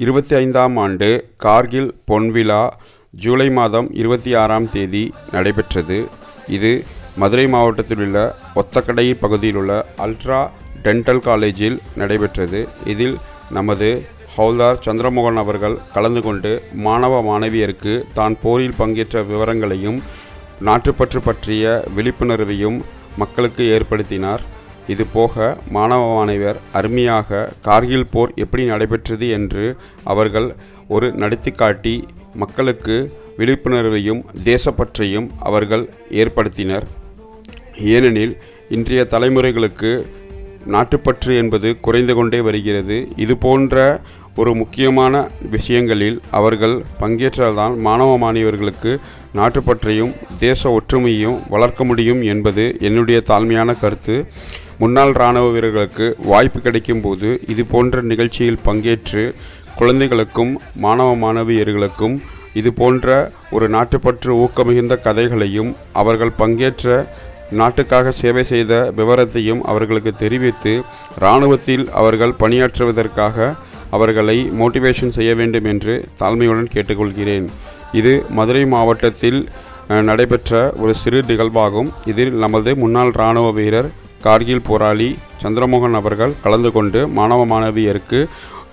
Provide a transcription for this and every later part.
இருபத்தி ஐந்தாம் ஆண்டு கார்கில் பொன்விழா ஜூலை மாதம் இருபத்தி ஆறாம் தேதி நடைபெற்றது. இது மதுரை மாவட்டத்தில் உள்ள ஒத்தக்கடை பகுதியில் உள்ள அல்ட்ரா டென்டல் காலேஜில் நடைபெற்றது. இதில் நமது ஹவுல்தார் சந்திரமோகன் அவர்கள் கலந்து கொண்டு மாணவ மாணவியருக்கு தான் போரில் பங்கேற்ற விவரங்களையும் நாட்டுப்பற்று பற்றிய விழிப்புணர்வையும் மக்களுக்கு ஏற்படுத்தினார். இது போக மாணவ மாணவியர் அருமையாக கார்கில் போர் எப்படி நடைபெற்றது என்று அவர்கள் ஒரு நடத்தி காட்டி மக்களுக்கு விழிப்புணர்வையும் தேசப்பற்றையும் அவர்கள் ஏற்படுத்தினர். ஏனெனில் இன்றைய தலைமுறைகளுக்கு நாட்டுப்பற்று என்பது குறைந்து கொண்டே வருகிறது. இது போன்ற ஒரு முக்கியமான விஷயங்களில் அவர்கள் பங்கேற்றால்தான் மாணவ மாணவியர்களுக்கு நாட்டுப்பற்றையும் தேச ஒற்றுமையையும் வளர்க்க முடியும் என்பது என்னுடைய தாழ்மையான கருத்து. முன்னாள் இராணுவ வீரர்களுக்கு வாய்ப்பு கிடைக்கும் போது இது போன்ற நிகழ்ச்சியில் பங்கேற்று குழந்தைகளுக்கும் மாணவ மாணவியர்களுக்கும் இது போன்ற ஒரு நாட்டுப்பற்று ஊக்கமிகுந்த கதைகளையும் அவர்கள் பங்கேற்ற நாட்டுக்காக சேவை செய்த விவரத்தையும் அவர்களுக்கு தெரிவித்து இராணுவத்தில் அவர்கள் பணியாற்றுவதற்காக அவர்களை மோட்டிவேஷன் செய்ய வேண்டும் என்று தாழ்மையுடன் கேட்டுக்கொள்கிறேன். இது மதுரை மாவட்டத்தில் நடைபெற்ற ஒரு சிறு நிகழ்வாகும். இதில் நமது முன்னாள் இராணுவ வீரர் கார்கில் போராளி சந்திரமோகன் அவர்கள் கலந்து கொண்டு மாணவ மாணவியருக்கு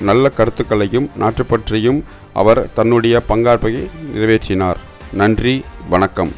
நல்ல கருத்துக்களையும் நாட்டுப்பற்றியும் அவர் தன்னுடைய பங்காற்பை நிறைவேற்றினார். நன்றி வணக்கம்.